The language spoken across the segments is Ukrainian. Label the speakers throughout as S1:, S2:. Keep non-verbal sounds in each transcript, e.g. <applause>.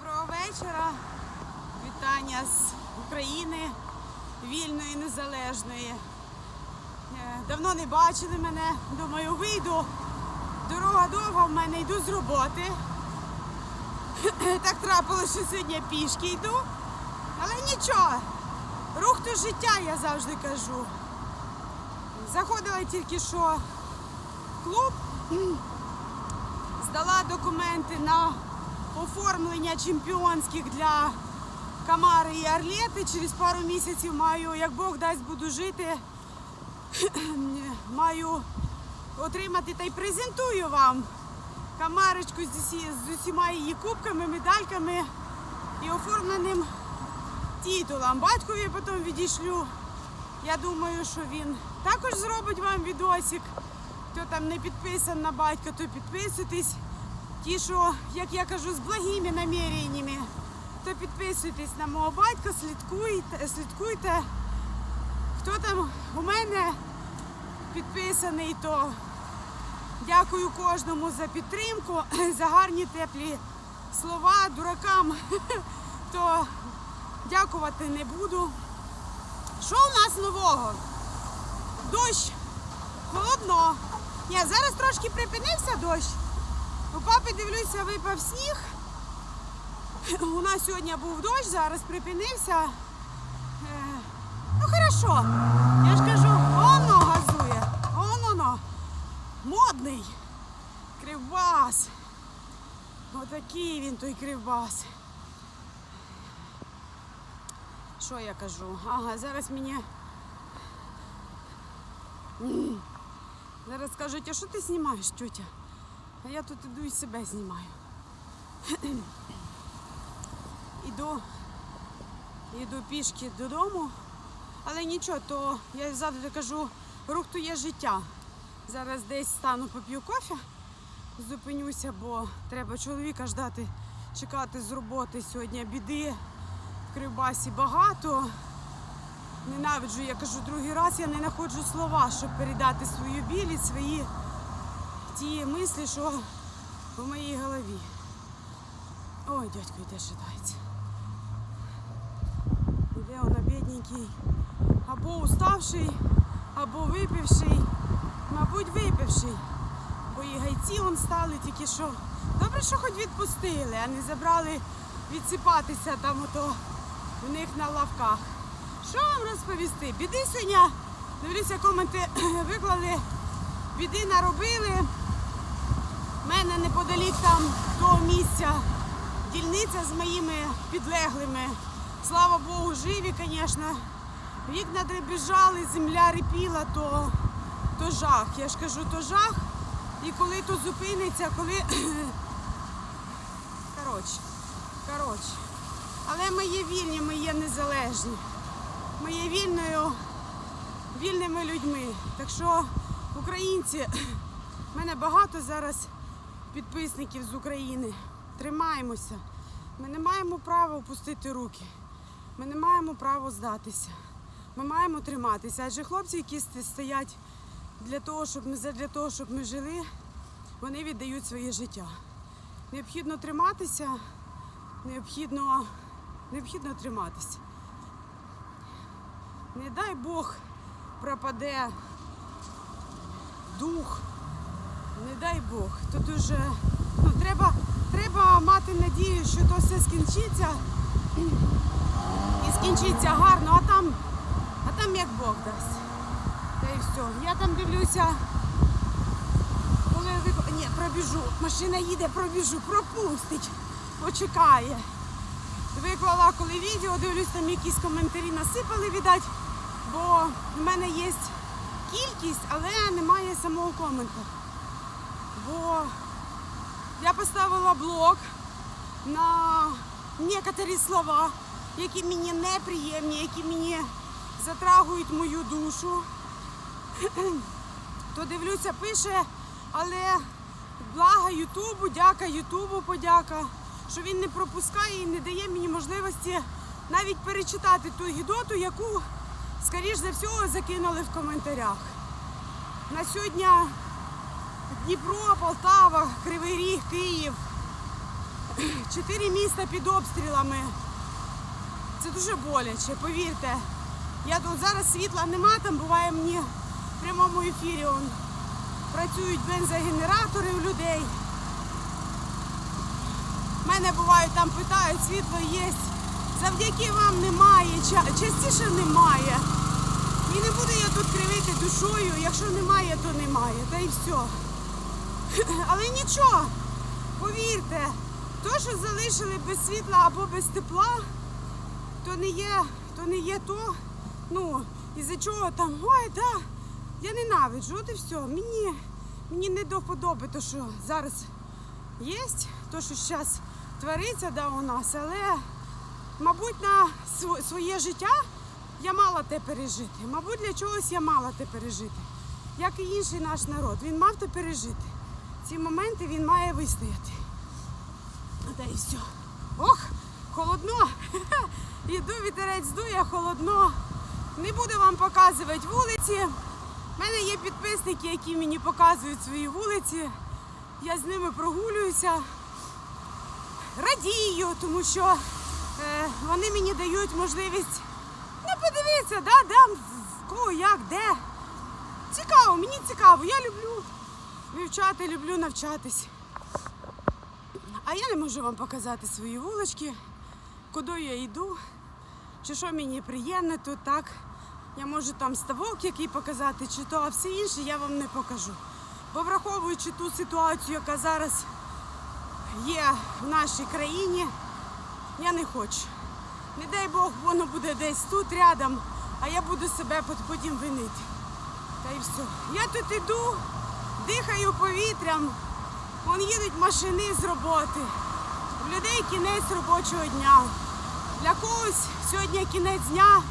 S1: Доброго вечора. Вітання з України, вільної, незалежної. Е, Давно не бачили мене. Думаю, вийду. Дорога довга, в мене йду з роботи. Так трапилося, що сьогодні пішки йду. Але нічого. Рух то життя, я завжди кажу. Заходила тільки що в клуб, здала документи на оформлення чемпіонських для Камари і Арлети. Через пару місяців маю, як Бог дасть, буду жити. <clears throat> Маю отримати та й презентую вам камарочку з, усі, з усіма її кубками, медальками і оформленим титулом. Батькові потім відійшлю. Я думаю, що він також зробить вам відосик. Хто там не підписан на батька, то підписуйтесь. Ті, що, як я кажу, з благими наміреннями, то підписуйтесь на мого батька, слідкуйте, слідкуйте. Хто там у мене підписаний, то дякую кожному за підтримку, <clears throat> за гарні теплі слова дуракам, <clears throat> то дякувати не буду. Що у нас нового? Дощ, холодно. Ні, зараз трошки припинився дощ. У папи дивлюся, випав сніг. У нас сьогодні був дощ, зараз припинився. Е, Ну хорошо. Я ж кажу, воно газує. Воно. Модний. Кривбас. Отакий він той кривбас. Що я кажу? Ага, зараз мені. Зараз скажуть, а що ти знімаєш, тьотя? А я тут іду і себе знімаю. <clears throat> Іду, іду пішки додому, але нічого, то я завжди кажу, рух то є життя. Зараз десь стану поп'ю кофе, зупинюся, бо треба чоловіка ждати, чекати з роботи сьогодні біди. В Кривбасі багато. Ненавиджу, я кажу другий раз, я не знаходжу слова, щоб передати свою білість, свої ті мислі, що в моїй голові. Ой, дядько йде шатається. Іде вона бідненький. Або уставший, або випивший, мабуть, випивший. Бо і гайці он стали тільки що. Добре, що хоч відпустили, а не забрали відсипатися там ото у них на лавках. Що вам розповісти? Біди сьогодні, дивлюся, коменти <coughs> виклали, біди наробили. У мене неподалік там того місця дільниця з моїми підлеглими. Слава Богу, живі, звісно. Вікна дребіжали, земля рипіла, то, то жах. Я ж кажу, то жах. І коли то зупиниться, коли. <clears throat> Коротше, коротше. Але ми є вільні, ми є незалежні. Ми є вільною, вільними людьми. Так що, українці, <clears throat> в мене багато зараз підписників з України. Тримаємося. Ми не маємо права опустити руки. Ми не маємо права здатися. Ми маємо триматися. Адже хлопці, які стоять для того, щоб ми для того, щоб ми жили, вони віддають своє життя. Необхідно триматися, необхідно, необхідно триматися. Не дай Бог пропаде дух, не дай Бог. То дуже ну, треба, треба мати надію, що то все скінчиться і скінчиться гарно, а там, а там як Бог дасть. Та і все. Я там дивлюся, коли. Ні, пробіжу. Машина їде, пробіжу, пропустить, почекає. Виклала коли відео, дивлюсь, там якісь коментарі насипали, віддать, бо в мене є кількість, але немає самого коменту. Бо я поставила блок на некоторі слова, які мені неприємні, які мені затрагують мою душу. <clears throat> То дивлюся, пише, але блага Ютубу, дяка Ютубу, подяка, що він не пропускає і не дає мені можливості навіть перечитати ту гідоту, яку, скоріш за всього, закинули в коментарях. На сьогодні Дніпро, Полтава, Кривий Ріг, Київ, Чотири міста під обстрілами. Це дуже боляче, повірте. Я тут зараз світла нема, там буває мені в прямому ефірі. Он, працюють бензогенератори у людей. Мене бувають там питають, світло є. Завдяки вам немає, частіше немає. І не буду я тут кривити душою, якщо немає, то немає. Та й все. <laughs> Але нічого, повірте, то, що залишили без світла або без тепла, то не є, то не є то, ну, із-за чого там, ой, да, я ненавиджу, от і все. Мені, мені не до вподоби, то, що зараз є, то, що зараз твориться да, у нас, але, мабуть, на св- своє життя я мала те пережити. Мабуть, для чогось я мала те пережити. Як і інший наш народ. Він мав те пережити. Ці моменти він має вистояти. Та і все. Ох, холодно. <laughs> Іду, вітерець дує, холодно. Не буду вам показувати вулиці. У мене є підписники, які мені показують свої вулиці. Я з ними прогулююся, радію, тому що е, вони мені дають можливість ну, подивитися, да, де, кого, як, де. Цікаво, мені цікаво. Я люблю вивчати, люблю навчатись. А я не можу вам показати свої вулички, куди я йду, чи що мені приємно тут так. Я можу там ставок який показати, чи то, а все інше я вам не покажу. Бо враховуючи ту ситуацію, яка зараз є в нашій країні, я не хочу. Не дай Бог, воно буде десь тут рядом, а я буду себе потім винити. Та й все. Я тут іду, дихаю повітрям, вон їдуть машини з роботи. В людей кінець робочого дня. Для когось сьогодні кінець дня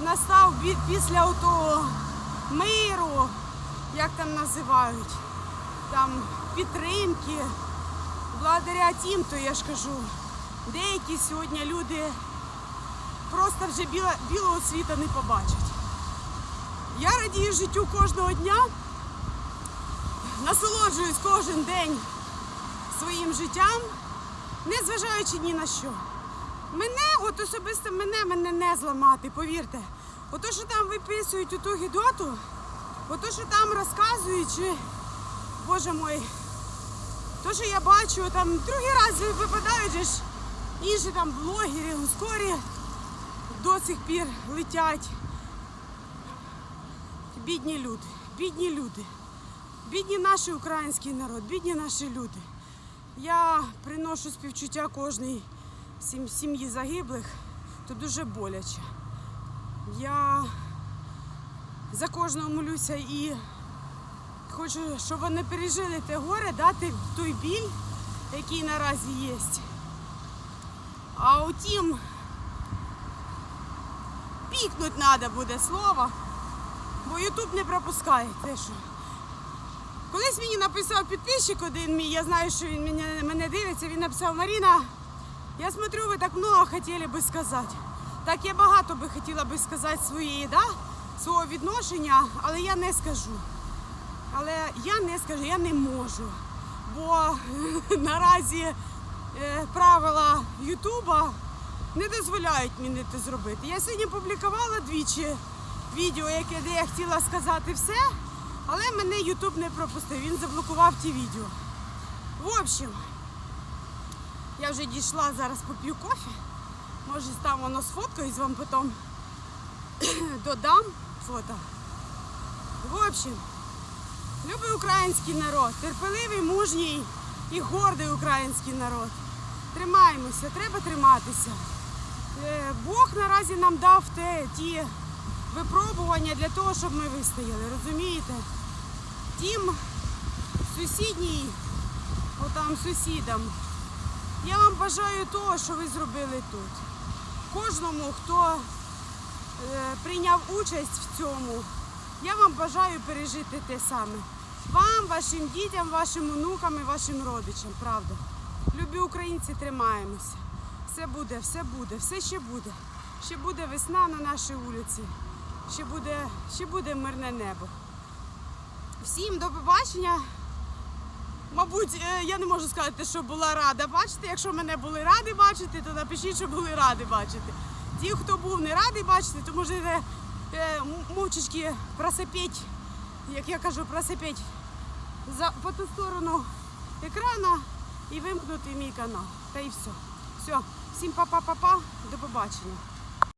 S1: настав після того миру, як там називають, там підтримки. Благодаря тим, то я ж кажу, деякі сьогодні люди просто вже біла, білого світа не побачать. Я радію життю кожного дня, насолоджуюсь кожен день своїм життям, не зважаючи ні на що. Мене, от особисто мене, мене не зламати, повірте. Ото, що там виписують у ту гідоту, ото, що там розказують, чи, боже мой, то, що я бачу, там другий раз випадають ж інші там блогери, скорі до сих пір летять. Бідні люди, бідні люди, бідні наші український народ, бідні наші люди. Я приношу співчуття кожній сім'ї загиблих, то дуже боляче. Я за кожного молюся і хочу, щоб вони пережили те горе, дати той біль, який наразі є. А утім, пікнуть треба буде слово, бо Ютуб не пропускає те, що. Колись мені написав підписчик один мій, я знаю, що він мене, мене дивиться, він написав Маріна, я смотрю, ви так много хотіли би сказати. Так я багато би хотіла би сказати своєї, да? свого відношення, але я не скажу. Але я не скажу, я не можу. Бо <laughs> наразі е, правила Ютуба не дозволяють мені це зробити. Я сьогодні публікувала двічі відео, яке де я хотіла сказати все, але мене Ютуб не пропустив, він заблокував ті відео. В общем, я вже дійшла, зараз поп'ю кофе. Може там воно сфоткаюсь, вам потім <coughs> додам фото. В общем, любий український народ, терпеливий, мужній і гордий український народ. Тримаємося, треба триматися. Е, Бог наразі нам дав те, ті випробування для того, щоб ми вистояли, розумієте? Тим сусідній, отам сусідам, я вам бажаю того, що ви зробили тут. Кожному, хто е, прийняв участь в цьому, я вам бажаю пережити те саме. Вам, вашим дітям, вашим онукам і вашим родичам, правда. Любі українці, тримаємося. Все буде, все буде, все ще буде. Ще буде весна на нашій вулиці, ще буде, ще буде мирне небо. Всім до побачення. Мабуть, е, я не можу сказати, що була рада бачити. Якщо мене були раді бачити, то напишіть, що були раді бачити. Ті, хто був не радий бачити, то можете мовчечки просипіть, як я кажу, просипіть за, по ту сторону екрана і вимкнути мій канал. Та і все. Все. Всім па-па-па-па. До побачення.